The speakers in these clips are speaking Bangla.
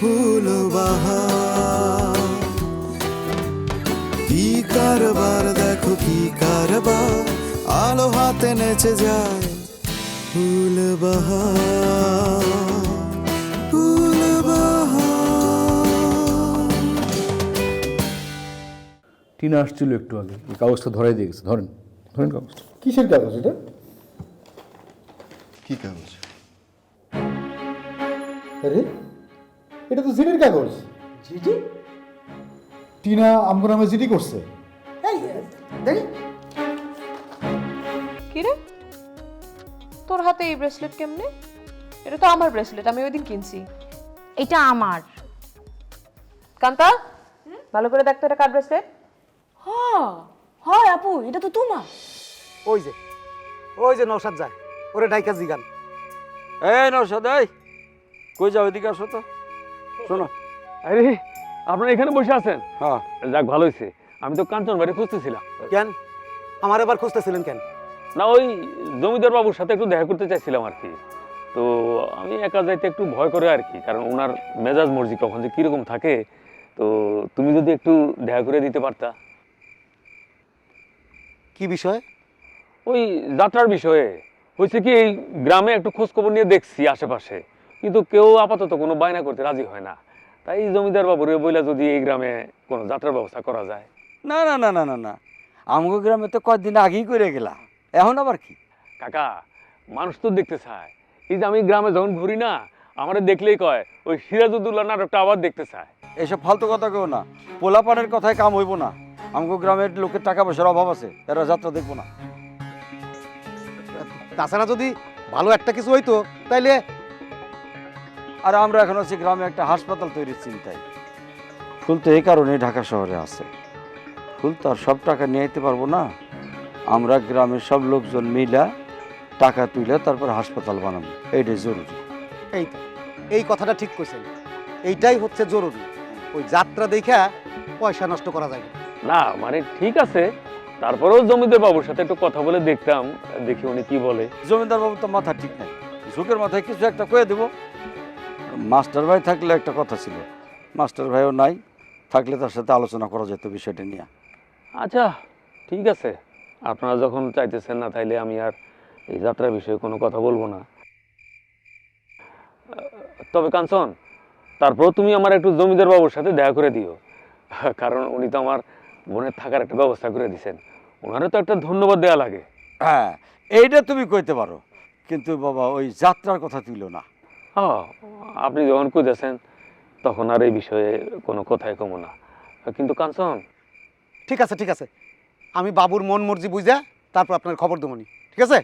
ফুল বাহার কি কারবার দেখো কি কারবার। আলো হাতে নেচে যায় ফুল বাহার ফুল বাহার টিনা আসছিল একটু আগে এই কাগজটা ধরাই দিয়ে গেছে ধরেন ধরেন কাগজটা। কিসের কাগজ এটা? কি কাগজ? আরে এটা তো জিডির কাগজ। জিডি টিনা আমগো নামে জিডি করছে। এই দেখি। কিরে তোর হাতে এই ব্রেসলেট কেমনে? এটা তো আমার ব্রেসলেট আমি ওই দিন কিনছি। এটা আমার। কান্তা ভালো করে দেখতো এটা কার ব্রেসলেট হ্যাঁ হয় আপু এটা তো তোমার। ওই যে ওই যে নৌসাদ যায় ওরে ডাইকা জিগান। এই নৌসাদ এই কই যাও এদিকে আসো তো। শোনো। আরে আপনারা এখানে বসে আছেন? হ্যাঁ। যাক ভালো হয়েছে। আমি তো কাঞ্চন বাড়ি খুঁজতেছিলাম। কেন? আমার এবার খুঁজতেছিলেন কেন? না ওই জমিদার বাবুর সাথে একটু দেখা করতে চাইছিলাম আর কি। তো আমি একা যাইতে একটু ভয় করে আর কি কারণ ওনার মেজাজ মর্জি কখন যে কীরকম থাকে তো তুমি যদি একটু দেখা করে দিতে পারতা। কি বিষয়? ওই যাত্রার বিষয়ে। হয়েছে কি এই গ্রামে একটু খোঁজ খবর নিয়ে দেখছি আশেপাশে। কিন্তু কেউ আপাতত কোনো বায়না করতে রাজি হয় না। তাই জমিদার বাবুর বইলা যদি এই গ্রামে কোনো যাত্রার ব্যবস্থা করা যায়। না না না না না না। আমগো গ্রামে তো কয়েকদিন আগেই করে গেলা। এখন আবার কি? কাকা মানুষ তো দেখতে চায়। এই যে আমি গ্রামে যখন ঘুরি না আমারে দেখলেই কয় ওই সিরাজউদ্দৌলা নাটকটা আবার দেখতে চায়। এসব ফালতু কথা কেউ না। পোলাপানের কথায় কাম হইব না। আমগো গ্রামের লোকের টাকা পয়সার অভাব আছে এরা যাত্রা দেখব না। তাছাড়া যদি ভালো একটা কিছু হইতো তাইলে আর আমরা এখন আছি গ্রামে একটা হাসপাতাল তৈরির চিন্তায়। ফুল তো এই কারণে ঢাকা শহরে আছে। ফুল তো আর সব টাকা নিয়ে যেতে পারব না। আমরা গ্রামের সব লোকজন মিলা টাকা তুলে তারপর হাসপাতাল বানাবো। এইটাই জরুরি। এই তো, এই কথাটা ঠিক কইছেন। এইটাই হচ্ছে জরুরি। ওই যাত্রা দেখা পয়সা নষ্ট করা যায় না। না মানে ঠিক আছে। তারপরেও জমিদার বাবুর সাথে একটু কথা বলে দেখতাম। দেখি উনি কি বলে। জমিদার বাবু তো মাথা ঠিক নাই। ঝুঁকের মাথায় কিছু একটা কয়ে দেবো। মাস্টার ভাই থাকলে একটা কথা ছিল। মাস্টার ভাইও নাই থাকলে তার সাথে আলোচনা করা যেত বিষয়টা নিয়ে। আচ্ছা ঠিক আছে। আপনারা যখন চাইতেছেন না তাইলে আমি আর এই যাত্রার বিষয়ে কোনো কথা বলব না। তবে কাঞ্চন তারপর তুমি আমার একটু জমিদার বাবুর সাথে দেখা করে দিও। কারণ উনি তো আমার বোনের থাকার একটা ব্যবস্থা করে দিয়েছেন ওনারও তো একটা ধন্যবাদ দেওয়া লাগে। হ্যাঁ এইটা তুমি কইতে পারো। কিন্তু বাবা ওই যাত্রার কথা তুইল না। আপনি যখন খুঁজেছেন, তখন আর এই বিষয়ে কোনো কথাই কমো না। কিন্তু কাঞ্চন। ঠিক আছে ঠিক আছে। আমি বাবুর মন মর্জি বুঝে তারপর আপনার খবর দেবনি ঠিক আছে?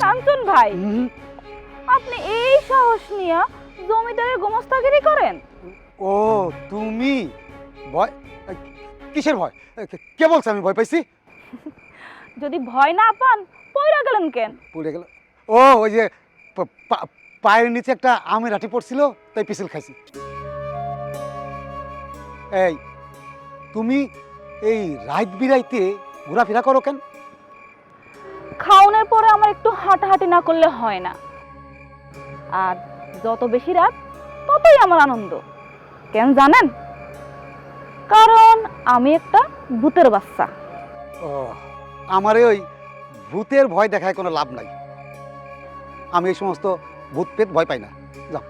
কাঞ্চন ভাই আপনি এই সাহস নিয়ে জমিদারের গোমস্তাগিরি করেন? ও তুমি? ভয়? কিসের ভয়? কে- বলছে আমি ভয় পাইছি? যদি ভয় না পান পয়রা গেলেন কেন? পড়ে গেল। ও ওই যে পায়ের নিচে একটা আমের আটি পড়ছিল তাই পিছল খাইছি। এই তুমি এই রাইত বিরাইতে ঘোরাফেরা করো কেন? খাওনের পরে আমার একটু হাঁটাহাঁটি না করলে হয় না। আর যত বেশি রাত ততই আমার আনন্দ। কেন জানেন? কারণ আমি একটা ভূতের বাচ্চা। ও আমারে ওই ভূতের ভয় দেখায় কোনো লাভ নাই। আমি এই সমস্ত ভূত পেত ভয় পাই না। যাও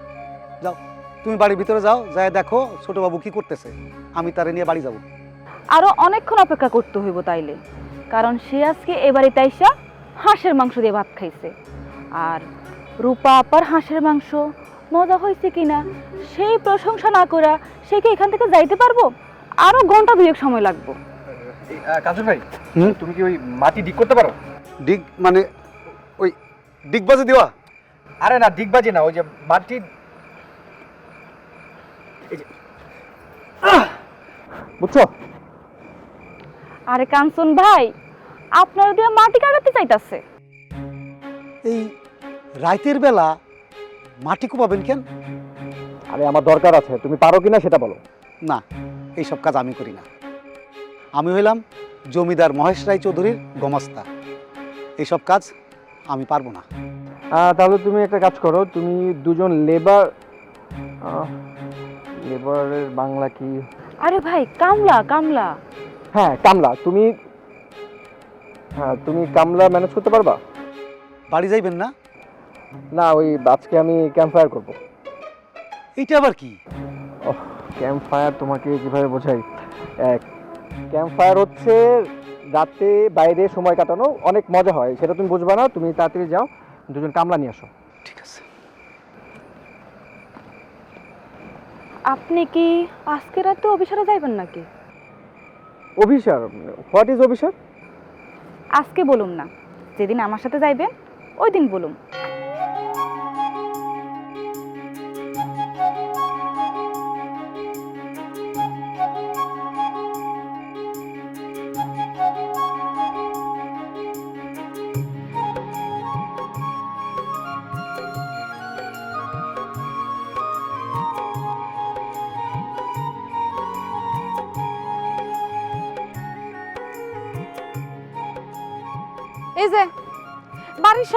যাও। তুমি বাড়ির ভিতরে যাও যাই দেখো ছোটবাবু কি করতেছে। আমি তারে নিয়ে বাড়ি যাব। আরও অনেকক্ষণ অপেক্ষা করতে হইব তাইলে। কারণ সে আজকে এবারে তাইসা হাঁসের মাংস দিয়ে ভাত খাইছে। আর রূপা আপার হাঁসের মাংস মজা হয়েছে কিনা সেই প্রশংসা না করা সে কি এখান থেকে যাইতে পারব? আরও ঘণ্টা দুয়েক সময় লাগবো। কাজল ভাই হুম? তুমি কি ওই মাটি ডিগ করতে পারো? ডিগ মানে ওই ডিগবাজি দেওয়া? আরে না ডিগবাজি না ওই যে মাটি এই যে। আহ! বুঝছ? আরে কাঞ্চন ভাই আপনার দিয়ে মাটি কাটাতে চাইতাছে। এই রাইতের বেলা মাটি কোপাবেন কেন? আরে আমার দরকার আছে তুমি পারো কিনা সেটা বলো। না এইসব কাজ আমি করি না। আমি হইলাম জমিদার মহেশ রায় চৌধুরীর গমস্তা। এইসব কাজ আমি পারব না। তাহলে তুমি একটা কাজ করো তুমি দুজন লেবার লেবারের বাংলা কি? আরে ভাই কামলা কামলা। হ্যাঁ কামলা তুমি হ্যাঁ তুমি কামলা ম্যানেজ করতে পারবা? বাড়ি যাইবেন না? না ওই আজকে আমি ক্যাম্প ফায়ার করব। এইটা আবার কি? ক্যাম্প ফায়ার তোমাকে কীভাবে বোঝাই? ক্যাম্প ফায়ার হচ্ছে রাতে বাইরে সময় কাটানো অনেক মজা হয় সেটা তুমি বুঝবা না তুমি তাড়াতাড়ি যাও দুজন কামলা নিয়ে আসো। ঠিক আছে। আপনি কি আজকে রাতে অফিসারে যাইবেন নাকি? অভিসার হোয়াট ইজ অভিসার? আজকে বলুন না যেদিন আমার সাথে যাইবেন ওই দিন বলুম।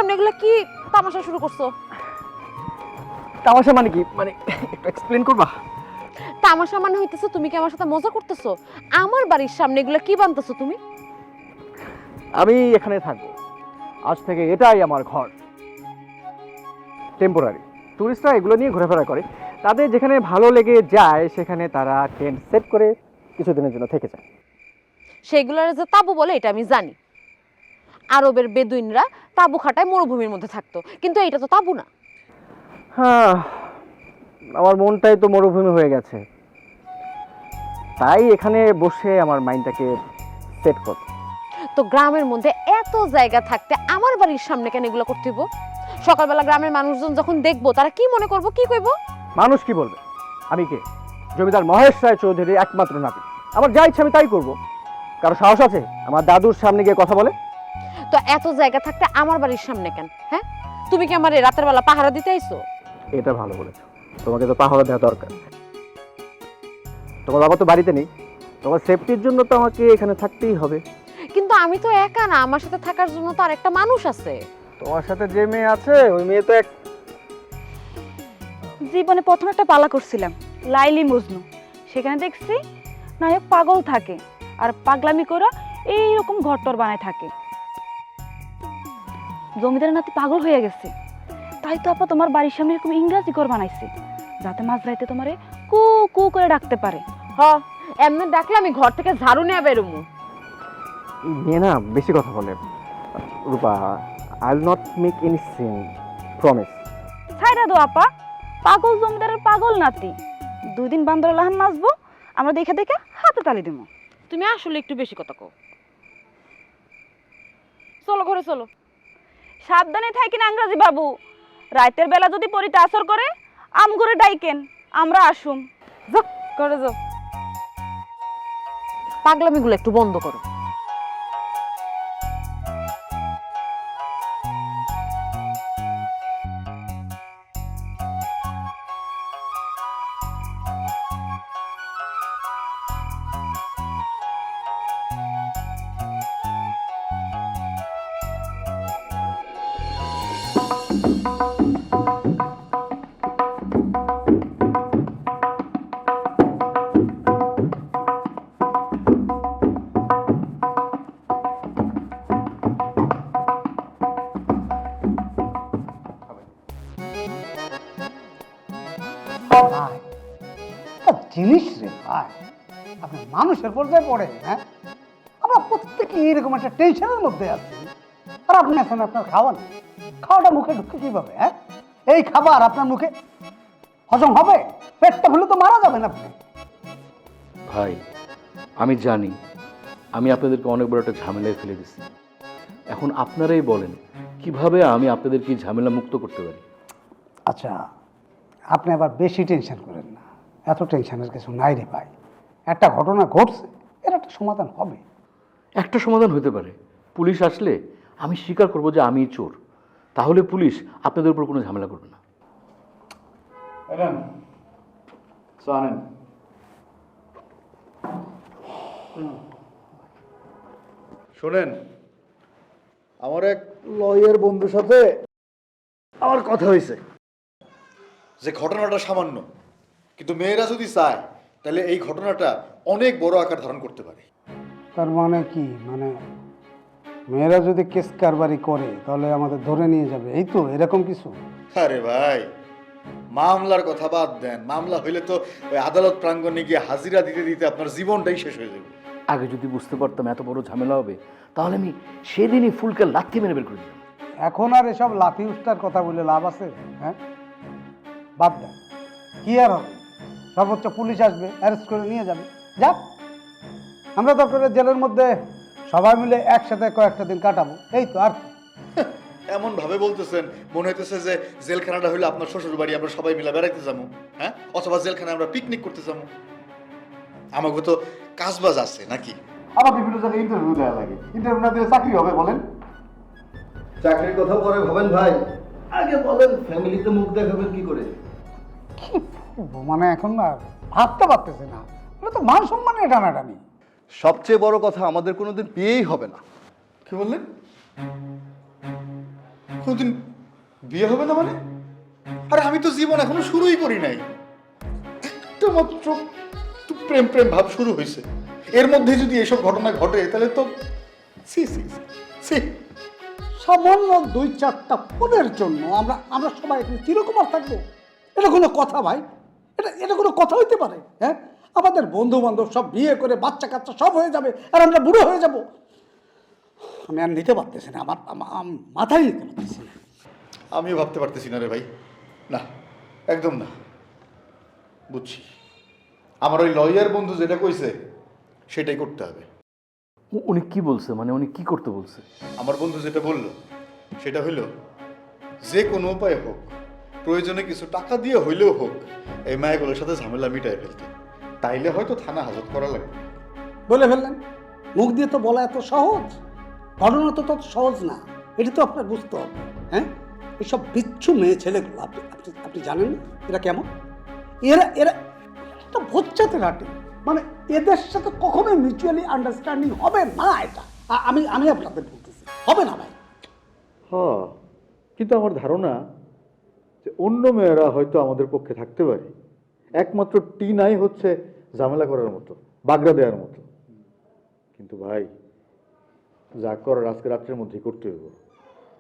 সামনে এগুলো কি তামাশা শুরু করছ? তামাশা মানে কি? মানে একটু এক্সপ্লেন করবা? তামাশা মানে হইতেছে তুমি কি আমার সাথে মজা করতেছো? আমার বাড়ির সামনে এগুলো কি বানতেছো তুমি? আমি এখানে থাকব। আজ থেকে এটাই আমার ঘর। টেম্পোরারি টুরিস্টরা এগুলো নিয়ে ঘোরাফেরা করে। তাদের যেখানে ভালো লেগে যায় সেখানে তারা টেন্ট সেট করে কিছুদিনের জন্য থেকে যায়। সেগুলোর যে তাবু বলে এটা আমি জানি। আরবের বেদুইনরা তাবু খাটায় মরুভূমির মধ্যে থাকতো। কিন্তু এটা তো তাবু না। হ্যাঁ আমার মনটাই তো মরুভূমি হয়ে গেছে। তাই এখানে বসে আমার মাইন্ডটাকে সেট কর। তো গ্রামের মধ্যে এত জায়গা থাকতে আমার বাড়ির সামনে কেন এগুলো করতে হইব? সকালবেলা গ্রামের মানুষজন যখন দেখব তারা কি মনে করব কি কইব? মানুষ কি বলবে? আমি কে? জমিদার মহেশ রায় চৌধুরী একমাত্র নাতি। আমার যা ইচ্ছা আমি তাই করব। কারও সাহস আছে? আমার দাদুর সামনে গিয়ে কথা বলে। তো এত জায়গা থাকতে আমার বাড়ির সামনে কেন? হ্যাঁ? তুমি কি আমার এই রাতের বেলা পাহারা দিতে আইছো? এটা ভালো বলেছ। তোমাকে তো পাহারা দেওয়া দরকার। তোমার বাবা তো বাড়িতে নেই। তোমার সেফটির জন্য তো আমাকে এখানে থাকতেই হবে। কিন্তু আমি তো একা না আমার সাথে থাকার জন্য তো আরেকটা মানুষ আছে। তোমার সাথে যে মেয়ে আছে ওই মেয়ে তো এক জীবনে প্রথম একটা পালা করছিলাম লাইলি মজনু। সেখানে দেখছি নায়ক পাগল থাকে আর পাগলামি করে এইরকম ঘরটর বানায় থাকে। জমিদারের নাতি পাগল হয়ে গেছে। তাই তো আপা তোমার বাড়ির সামনে এরকম ইংরাজি ঘর বানাইছে। যাতে মাঝরাইতে তোমারে কু কু করে ডাকতে পারে। হ এমনি ডাকলে আমি ঘর থেকে ঝাড়ু নিয়ে বেরোমু। এই মেয়ে না বেশি কথা বলে। Rupa I will not make any scene promise ছাইরা দো আপা পাগল জমিদারের পাগল নাতি। দুই দিন বান্দর লাহান নাচবো আমরা দেখে দেখে হাতে তালি দেবো তুমি আসলে একটু বেশি কথা কও। চলো ঘরে চলো। সাবধানে থাকেন আংরাজি বাবু। রাতের বেলা যদি পরিতে আসর করে, আম করে ডাইকেন, আমরা আসুম। করে যাও পাগলামিগুলো একটু বন্ধ করো। জিনিস রে ভাই আপনি মানুষের পর্যায়ে পড়ে হ্যাঁ? আমরা প্রত্যেকে এরকম একটা টেনশনের মধ্যে আছি। আর আপনি এখন আপনার খাওয়া নেই খাওয়াটা মুখে ঢুকে কীভাবে হ্যাঁ? এই খাবার আপনার মুখে হজম হবে? পেটটা ভুলে তো মারা যাবেন আপনি। ভাই আমি জানি আমি আপনাদেরকে অনেক বড় একটা ঝামেলায় ফেলে দিছি। এখন আপনারাই বলেন কীভাবে আমি আপনাদেরকে ঝামেলা মুক্ত করতে পারি? আচ্ছা আপনি আবার বেশি টেনশন করেন না। এত টেনশনের কিছু নাই রে ভাই। একটা ঘটনা ঘটছে এর একটা সমাধান হবে। একটা সমাধান হতে পারে। পুলিশ আসলে আমি স্বীকার করব যে আমি চোর। তাহলে পুলিশ আপনাদের উপর কোনো ঝামেলা করবে না। শোনেন আমার এক লয়ার বন্ধুর সাথে আমার কথা হয়েছে। যে ঘটনাটা সামান্য। কিন্তু মেয়েরা যদি চায় তাহলে এই ঘটনাটা অনেক বড় আকার ধারণ করতে পারে। তার মানে কি? মানে মেয়েরা যদি কেস কারবারি করে তাহলে আমাদের ধরে নিয়ে যাবে। এই তো এরকম কিছু? আরে ভাই মামলার কথা বাদ দেন। মামলা হইলে তো ওই আদালত প্রাঙ্গণে গিয়ে হাজিরা দিতে দিতে আপনার জীবনটাই শেষ হয়ে যাবে। আগে যদি বুঝতে পারতাম এত বড় ঝামেলা হবে তাহলে আমি সেদিনই ফুলকে লাথি মেরে বের করে দিতাম। এখন আর এসব লাথি উষ্টার কথা বলে লাভ আছে? হ্যাঁ? বাদ দেন। কি আর হবে? সর্বোচ্চ পুলিশ আসবে অ্যারেস্ট করে নিয়ে যাবে। যাক আমরা দরকার হলে জেলের মধ্যে সবাই মিলে একসাথে কয়েকটা দিন কাটাবো। এই তো আর এমন ভাবে বলতেছেন মনে হইতেছে যে জেলখানাটা হইলে আপনার শ্বশুর বাড়ি আমরা সবাই মিলে বেড়াইতে যাব হ্যাঁ? অথবা জেলখানায় আমরা পিকনিক করতে যাব। আমাকে তো কাজবাজ আছে নাকি? আমার বিভিন্ন জায়গায় ইন্টারভিউ দেওয়া লাগে। ইন্টারভিউ না দিলে চাকরি হবে বলেন। চাকরির কথা পরে ভাবেন ভাই। আগে বলেন ফ্যামিলিতে মুখ দেখাবেন কি করে? মানে এখন না ভাবতে পারতেছে না। এটা তো মান সম্মানে টানাটানি। সবচেয়ে বড় কথা আমাদের কোনোদিন বিয়েই হবে না। কি বললেন কোনোদিন বিয়ে হবে না মানে? আরে আমি তো জীবন এখনও শুরুই করি নাই। একটা মাত্র তো প্রেম প্রেম ভাব শুরু হয়েছে। এর মধ্যে যদি এসব ঘটনা ঘটে তাহলে তো সি সি সি, সামান্য দুই চারটা ফোনের জন্য আমরা আমরা সবাই এখন চিরকুমার থাকব। এটা কোনো কথা ভাই। এটা এটা কোনো কথা হইতে পারে হ্যাঁ? আমাদের বন্ধু বান্ধব সব বিয়ে করে বাচ্চা কাচ্চা সব হয়ে যাবে আর আমরা বুড়ো হয়ে যাব। আমি আর নিতে পারতেছি না আমার মাথায় নিতে পারতেছি না। আমিও ভাবতে পারতেছি না রে ভাই। না একদম না। বুঝছি। আমার ওই লয়ার বন্ধু যেটা কইছে সেটাই করতে হবে। উনি কি বলছে? মানে উনি কি করতে বলছে? আমার বন্ধু যেটা বলল সেটা হইল যে কোনো উপায় হোক প্রয়োজনে কিছু টাকা দিয়ে হইলেও হোক এই মায়াগুলোর সাথে ঝামেলা মিটাই ফেলতে। তাইলে হয়তো থানা হাজত করা লাগবে। বলে ফেললেন? মুখ দিয়ে তো বলা এত সহজ? ঘটনা তো তত সহজ না। এটা তো আপনার বুঝতে হবে হ্যাঁ? এসব বিচ্ছু মেয়ে ছেলেগুলো আপনি আপনি আপনি জানেন না? এরা কেমন? এরা এরা একটা ভোচ্চাতে ঘাটে মানে এদের সাথে কখনোই মিউচুয়ালি আন্ডারস্ট্যান্ডিং হবে না এটা। আমি আমি আপনাদের বলতেছি হবে না ভাই। হ্যাঁ কিন্তু আমার ধারণা অন্য মেয়েরা হয়তো আমাদের পক্ষে থাকতে পারে। একমাত্র টি নাই হচ্ছে ঝামেলা করার মতো বাগড়া দেওয়ার মতো। কিন্তু ভাই যা করার আজকে রাত্রের মধ্যেই করতে হইব।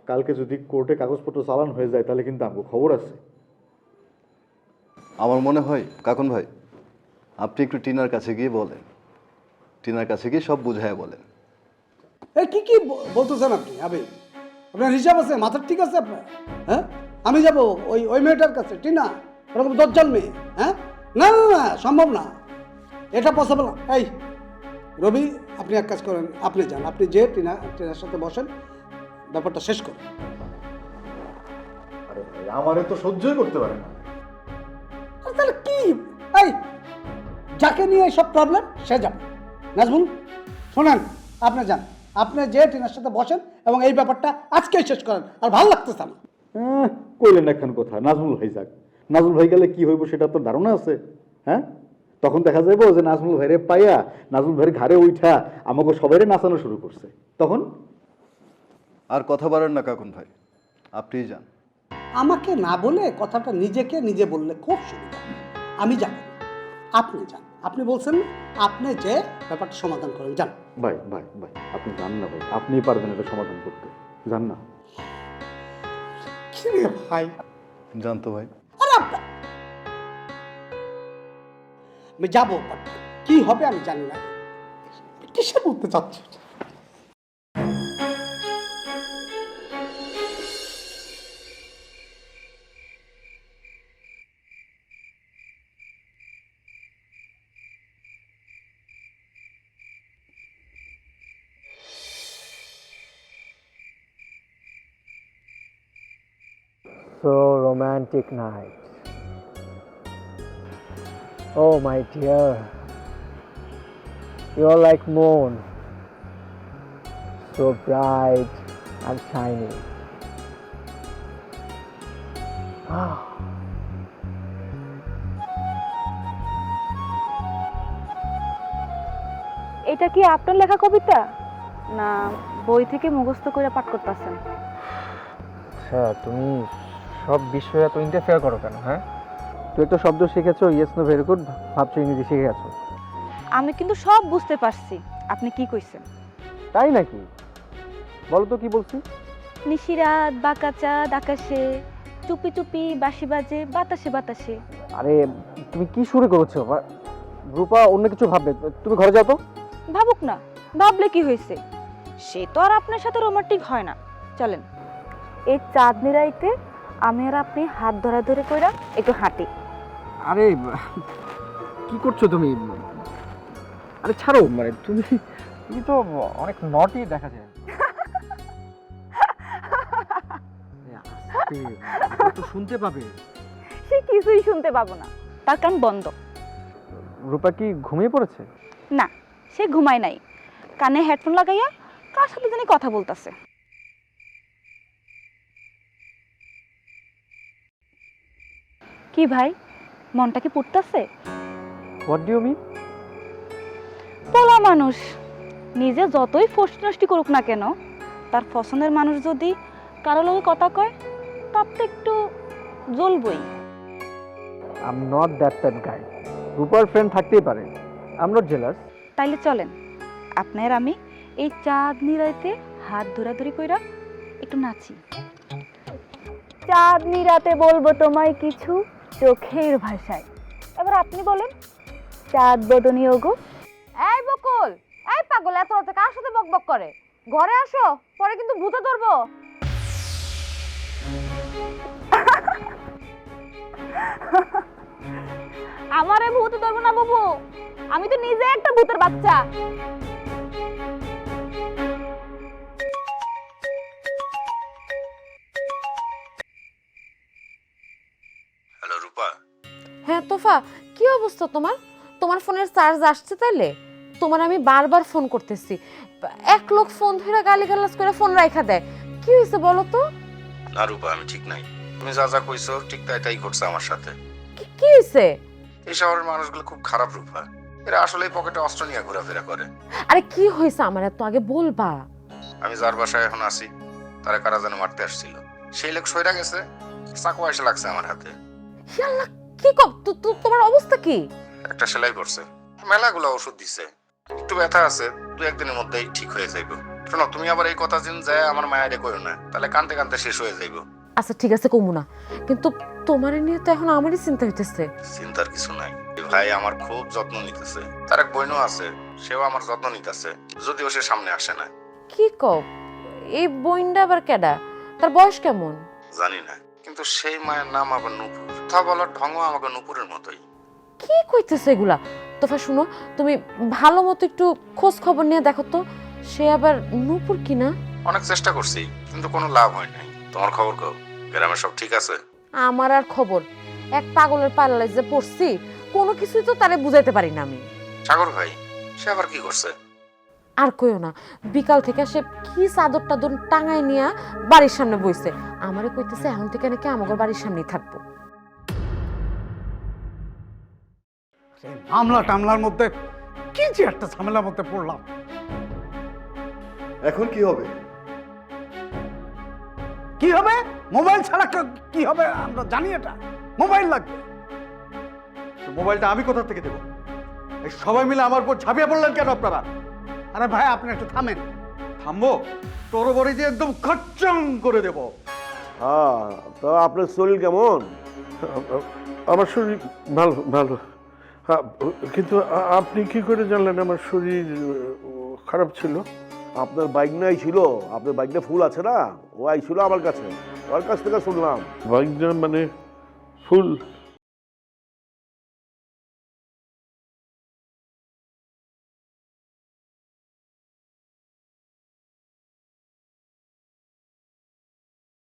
কালকে যদি কোর্টে কাগজপত্র চালান হয়ে যায় তাহলে কিন্তু আমাকে খবর আছে। আমার মনে হয় কাকুন ভাই আপনি একটু টিনার কাছে গিয়ে বলেন। টিনার কাছে গিয়ে সব বুঝায় বলেন। কি কি বলতেছেন আপনি? আবে আপনার হিসাব আছে? মাথার ঠিক আছে আপনার? হ্যাঁ? আমি যাব ওই ওই মেয়েটার কাছে টিনা ওরকম দজ্জাল মেয়ে হ্যাঁ? না না না সম্ভব না। এটা পসিবল না। এই রবি আপনি এক কাজ করেন আপনি যান আপনি যে টিনা টিনার সাথে বসেন ব্যাপারটা শেষ করুন। আরে ভাই আমারে তো সহ্যই করতে পারে না। আর তাহলে কি? এই যাকে নিয়ে সব প্রবলেম সে যাবে। নাজমুল শোনেন আপনি যান। আপনি যে টিনার সাথে বসেন এবং এই ব্যাপারটা আজকেই শেষ করেন আর ভালো লাগতেছে না। কইলেন একখান কথা নাজমুল ভাই যাক। নাজমুল ভাই গেলে কি হইব সেটা তো ধারণা আছে হ্যাঁ? তখন দেখা যাব যে নাজমুল ভাইরে পাইয়া নাজমুল ভাইয়ের ঘাড়ে উঠা আমাকে সবাইরে নাচানো শুরু করছে। তখন? আর কথা বাড়ান না কাকুন ভাই আপনি যান। আমাকে না বলে কথাটা নিজেকে নিজে বললে খুব সুবিধা। আমি যাব আপনি যান। আপনি বলছেন আপনি যে ব্যাপারটা সমাধান করেন যান। ভাই ভাই ভাই আপনি জান না ভাই। আপনিই পারবেন এটা সমাধান করতে। জান না। কি রে ভাই। জানতো ভাই। আরে আমি যাব কি হবে আমি জানি না। কিসে বলতে চাচ্ছি So romantic night. Oh my dear. You're like moon. So bright and shiny. Ah. এটা কি আপনার লেখা কবিতা না বই থেকে মুখস্থ করে পাঠ করতেছেন আচ্ছা তুমি সব বিষয়ে এত ইন্টারফেয়ার করো কেন হ্যাঁ? তুই একটা শব্দ শিখেছো ইয়েস নো ভেরি গুড ভাবছ ইংরেজি শিখে গেছো। আমি কিন্তু সব বুঝতে পারছি আপনি কি কইছেন? তাই নাকি? বলো তো কি বলছি? নিশিরাত বাঁকাচাঁদ আকাশে চুপি চুপি বাঁশি বাজে বাতাসে বাতাসে। আরে তুমি কি শুরু করেছ? বা- রূপা অন্য কিছু ভাববে তুমি ঘরে যাও তো। ভাবুক না ভাবলে কি হয়েছে? সে তো আর আপনার সাথে রোমান্টিক হয় না। চলেন। এই চাঁদনি রাইতে আমি আর আপনি হাত ধরা ধরে কইরা একটু হাঁটি। আরে কি করছ তুমি? আরে ছাড়ো মানে তুমি তুমি তো অনেক নটি দেখা যায়। তো শুনতে পাবে। সে কিছুই শুনতে পাবো না তার কান বন্ধ। রূপা কি ঘুমিয়ে পড়েছে? না সে ঘুমায় নাই। কানে হেডফোন লাগাইয়া কার সাথে জানি কথা বলতাছে। কি ভাই? মনটা কি পুড়তাছে? হোয়াট ডু ইউ মিন পোলা মানুষ নিজে যতই ফষ্টি করুক না কেন তার পছন্দের মানুষ যদি কারও লগে কথা কয় তার তো একটু জ্বলবই। I am not that type guy রূপার ফ্রেন্ড থাকতেই পারে। আই এম নট জেলাস তাইলে চলেন আপনার আমি এই চাঁদ নিরাইতে হাত ধরাধরি কইরা একটু নাচি। চাঁদ নিরাতে বলব তোমায় কিছু। চোখের ভাষায়। এবার আপনি বলেন, চাঁদ বদনী ওগো। এই বকুল, এই পাগল, এত রাতে কার সাথে বকবক করে? ঘরে আসো, পরে কিন্তু ভূতে ধরবো। আমারে ভূত ধরবো না বাবু। আমি তো নিজে একটা ভূতের বাচ্চা। তোফা কি অবস্থা তোমার? তোমার ফোনের চার্জ আসছে তাইলে? তোমার আমি বারবার ফোন করতেছি। এক লোক ফোন ধরে গালি গালাজ করে ফোন রাইখা দেয়। কি হয়েছে বলো তো? না রূপা আমি ঠিক নাই। তুমি যা যা কইছো ঠিক তাই তাই ঘটছে আমার সাথে। কি- হয়েছে এই শহরের মানুষগুলো খুব খারাপ রূপা। এরা আসলে পকেটে অস্ত্র নিয়ে ঘোরাফেরা করে। আরে কি হয়েছে আমার? এত আগে বলবা। আমি যার বাসায় এখন আছি তারা কারা যেন মারতে আসছিল। সেই লোক সইরা গেছে চাকু এসে লাগছে আমার হাতে। ইয়াল্লা কি তোমার অবস্থা কি? একটা সেলাই করছে। মেলাগুলো ওষুধ দিছে। একটু ব্যথা আছে দু একদিনের মধ্যেই ঠিক হয়ে যাইব। শোনো তুমি আবার এই কথা দিন যায় আমার মায়েরে কইও না তাহলে কানতে কানতে শেষ হয়ে যাইব। আচ্ছা ঠিক আছে কমু না। কিন্তু তোমার নিয়ে তো এখন আমারই চিন্তা হইতেছে। চিন্তার কিছু নাই। ভাই আমার খুব যত্ন নিতেছে। তার এক বোনও আছে সেও আমার যত্ন নিতেছে যদিও সে সামনে আসে না। কি কব এই বইনটা আবার কেডা? তার বয়স কেমন? জানি না। কিন্তু সেই মায়ের নাম আবার নুপুর। কথা বলার ঢঙ্গ আমাকে নুপুরের মতোই। কি কইতেছে এগুলা? তোফা শুনো তুমি ভালো মতো একটু খোঁজ খবর নিয়ে দেখো তো সে আবার নূপুর কিনা? অনেক চেষ্টা করছি কিন্তু কোনো লাভ হয় নাই। তোমার খবর কও? গ্রামে সব ঠিক আছে? আমার আর খবর। এক পাগলের পাল্লায় যে পড়ছি কোনো কিছুই তো তারে বুঝাইতে পারি না আমি। সাগর ভাই সে আবার কি করছে? আর কইও না বিকাল থেকে সে কি চাদর টাদর টাঙায় নিয়া বাড়ির সামনে বইছে। আমারে কইতেছে এখন থেকে নাকি আমাদের বাড়ির সামনেই থাকব। সেই মামলা টামলার মধ্যে কি যে একটা ঝামেলার মধ্যে পড়লাম। এখন কি হবে? কি হবে? মোবাইল ছাড়া ক- কি হবে? আমরা জানি এটা। মোবাইল লাগবে। মোবাইলটা আমি কোথা থেকে দেবো? এই সবাই মিলে আমার উপর ঝাঁপিয়ে পড়লেন কেন আপনারা? আরে ভাই আপনি একটু থামেন। থামবো? তোর বড়ি যে একদম খচ্চং করে দেবো। হ্যাঁ তো আপনার শরীর কেমন? আমার শরীর ভালো ভালো। কিন্তু আপনি কি করে জানলেন আমার শরীর খারাপ ছিল? আপনার বাইক নাই ছিল আপনার বাইকটা ফুল আছে না? ও আইছিল আমার কাছে। ওর কাছ থেকে শুনলাম। বাইকটা মানে ফুল